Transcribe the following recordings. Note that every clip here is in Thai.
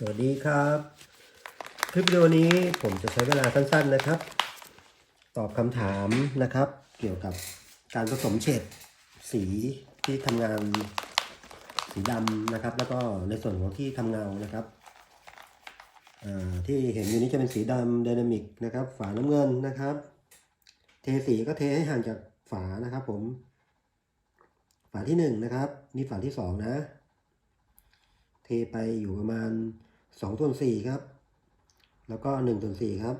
สวัสดีครับ คลิปวิดีโอนี้ผมจะใช้เวลาสั้นๆนะครับ ตอบคำถามนะครับ เกี่ยวกับการผสมเฉดสีที่ทำงานสีดำนะครับ แล้วก็ในส่วนของที่ทำเงานะครับที่เห็นอยู่นี้จะเป็นสีดำไดนามิกนะครับ ฝาน้ำเงินนะครับ เทสีก็เทให้ห่างจากฝานะครับ ผม ฝาที่หนึ่งนะครับ นี่ฝาที่สองนะ เทไปอยู่ประมาณ สองส่วนสี่ครับ แล้วก็หนึ่งส่วนสี่ครับ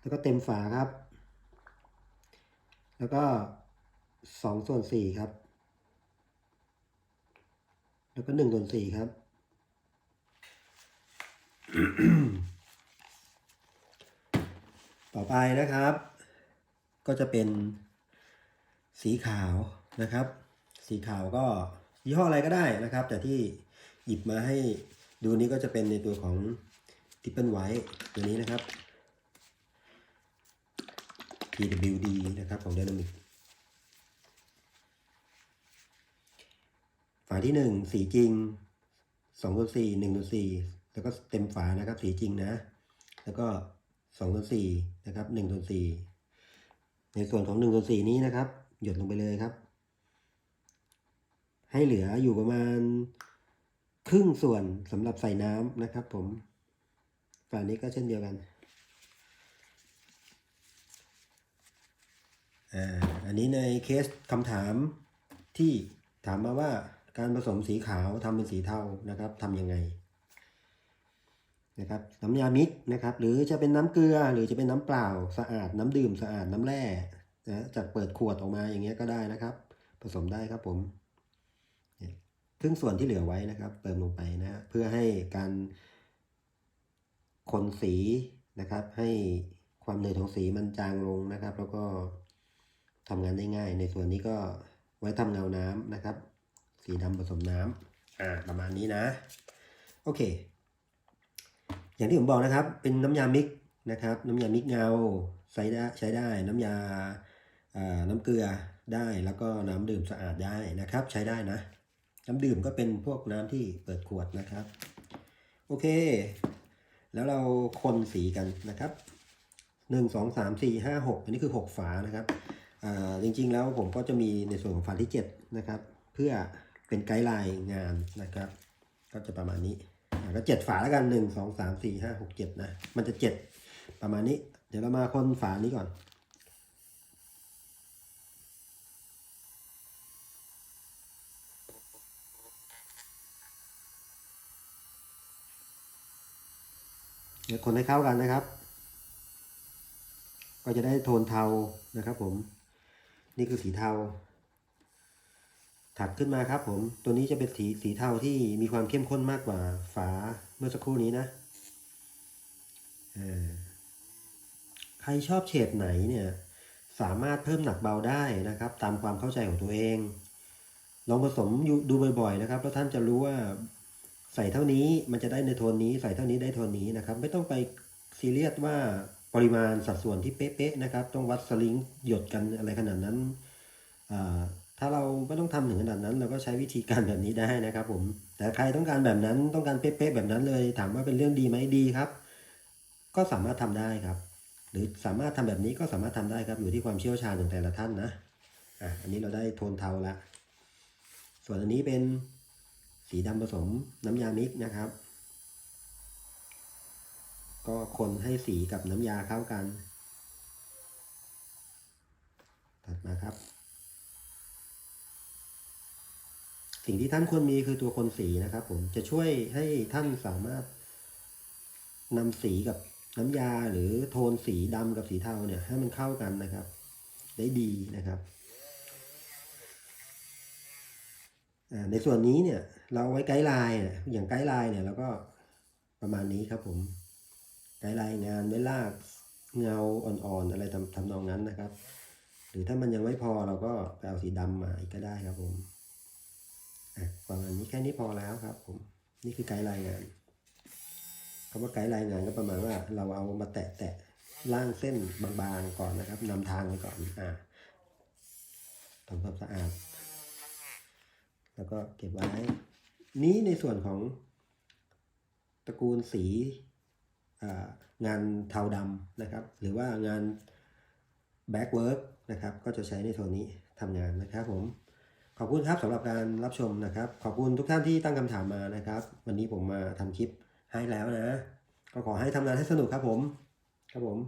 แล้วก็เต็มฝาครับ แล้วก็สองส่วนสี่ครับ แล้วก็หนึ่งส่วนสี่ครับ ต่อไปนะครับ ก็จะเป็นสีขาวนะครับ สีขาวก็ยี่ห้ออะไรก็ได้นะครับ แต่ที่ หยิบมาให้ดูนี้ก็จะเป็นในตัวของ Triple White ตัวนี้นะครับ PWD นะครับของ Dynamic ฝาที่หนึ่งสีจริงสองตัวสี่หนึ่งตัวสี่แล้วก็เต็มฝานะครับสีจริงนะ แล้วก็สองตัวสี่นะครับหนึ่งตัวสี่ในส่วนของหนึ่งตัวสี่นี้นะครับ หยดลงไปเลยครับ ให้เหลืออยู่ประมาณ ครึ่งส่วนสำหรับใส่น้ำนะครับ ผมฝานี้ก็เช่นเดียวกันอ่าอันนี้ในเคสคำถามที่ถามมาว่าการผสมสีขาวทำเป็นสีเทานะครับทำยังไงนะครับน้ำยามิกนะครับ หรือจะเป็นน้ำเกลือหรือจะเป็นน้ำเปล่าสะอาดน้ำดื่มสะอาดน้ำแร่นะจากเปิดขวดออกมาอย่างเงี้ยก็ได้นะครับ ผสมได้ครับผม ครึ่งส่วนที่เหลือไว้นะครับ เติมลงไปนะ เพื่อให้การคนสีนะครับ ให้ความเหนื่อยของสีมันจางลงนะครับ แล้วก็ทำงานได้ง่าย ในส่วนนี้ก็ไว้ทำเงาน้ำนะครับ สีดำผสมน้ำอ่าประมาณนี้นะ โอเค อย่างที่ผมบอกนะครับ เป็นน้ำยามิกนะครับ น้ำยามิกเงาใช้ได้ใช้ได้ น้ำยาอ่าน้ำเกลือได้แล้วก็น้ำดื่มสะอาดได้นะครับ ใช้ได้นะ น้ำดื่มก็เป็นพวกน้ำที่เปิดขวดนะครับ โอเค แล้วเราคนสีกันนะครับหนึ่งสองสามสี่ห้าหกอันนี้คือหกฝานะครับจริงๆแล้วผมก็จะมีในส่วนของฝาที่เจ็ดนะครับ เพื่อเป็นไกด์ไลน์งานนะครับ ก็จะประมาณนี้ก็เจ็ดฝาแล้วกันหนึ่งสองสามสี่ห้าหกเจ็ดนะ มันจะเจ็ดประมาณนี้ เดี๋ยวเรามาคนฝานี้ก่อน เดี๋ยวคนให้เข้ากันนะครับ ก็จะได้โทนเทานะครับ ผม นี่คือสีเทา ถัดขึ้นมาครับ ผม ตัวนี้จะเป็นสีสีเทาที่มีความเข้มข้นมากกว่าฝาเมื่อสักครู่นี้นะเออใครชอบเฉดไหนเนี่ย สามารถเพิ่มหนักเบาได้นะครับ ตามความเข้าใจของตัวเอง ลองผสมดูบ่อยๆนะครับ แล้วท่านจะรู้ว่า ใส่เท่านี้มันจะได้ในโทนนี้ ใส่เท่านี้ได้โทนนี้นะครับ ไม่ต้องไปซีเรียสว่าปริมาณสัดส่วนที่เป๊ะๆนะครับ ต้องวัดสลิงหยดกันอะไรขนาดนั้น ถ้าเราไม่ต้องทำถึงขนาดนั้น เราก็ใช้วิธีการแบบนี้ได้นะครับ ผม แต่ใครต้องการแบบนั้นต้องการเป๊ะๆแบบนั้นเลย ถามว่าเป็นเรื่องดีไหมดีครับ ก็สามารถทำได้ครับ หรือสามารถทำแบบนี้ก็สามารถทำได้ครับอยู่ที่ความเชี่ยวชาญของแต่ละท่านนะอะอันนี้เราได้โทนเทาละส่วนอันนี้เป็น สีดำผสมน้ำยามิกนะครับ ก็คนให้สีกับน้ำยาเข้ากัน ถัดมาครับ สิ่งที่ท่านควรมีคือตัวคนสีนะครับ ผมจะช่วยให้ท่านสามารถนำสีกับน้ำยาหรือโทนสีดำกับสีเทาเนี่ยให้มันเข้ากันนะครับ ได้ดีนะครับ อ่า ในส่วนนี้เนี่ยเราไว้ไกด์ไลน์อย่างไกด์ไลน์เนี่ยเราก็ประมาณนี้ครับผมไกด์ไลน์งานไว้ลากเงาอ่อนๆอะไรทำทำนองนั้นนะครับ หรือถ้ามันยังไม่พอเราก็ไปเอาสีดำมาอีกก็ได้ครับผมประมาณนี้แค่นี้พอแล้วครับผมนี่คือไกด์ไลน์งานคำว่าไกด์ไลน์งานก็ประมาณว่าเราเอามาแตะแตะล่างเส้นบางๆก่อนนะครับนำทางไปก่อนอ่าทำความสะอาด แล้วก็เก็บไว้ นี้ในส่วนของตระกูลสีงานเทาดำนะครับ หรือว่างานแบ็กเวิร์กนะครับ ก็จะใช้ในโทนนี้ทำงานนะครับผม ขอบคุณครับสำหรับการรับชมนะครับ ขอบคุณทุกท่านที่ตั้งคำถามมานะครับ วันนี้ผมมาทำคลิปให้แล้วนะ ก็ขอให้ทำงานให้สนุกครับผม ครับผม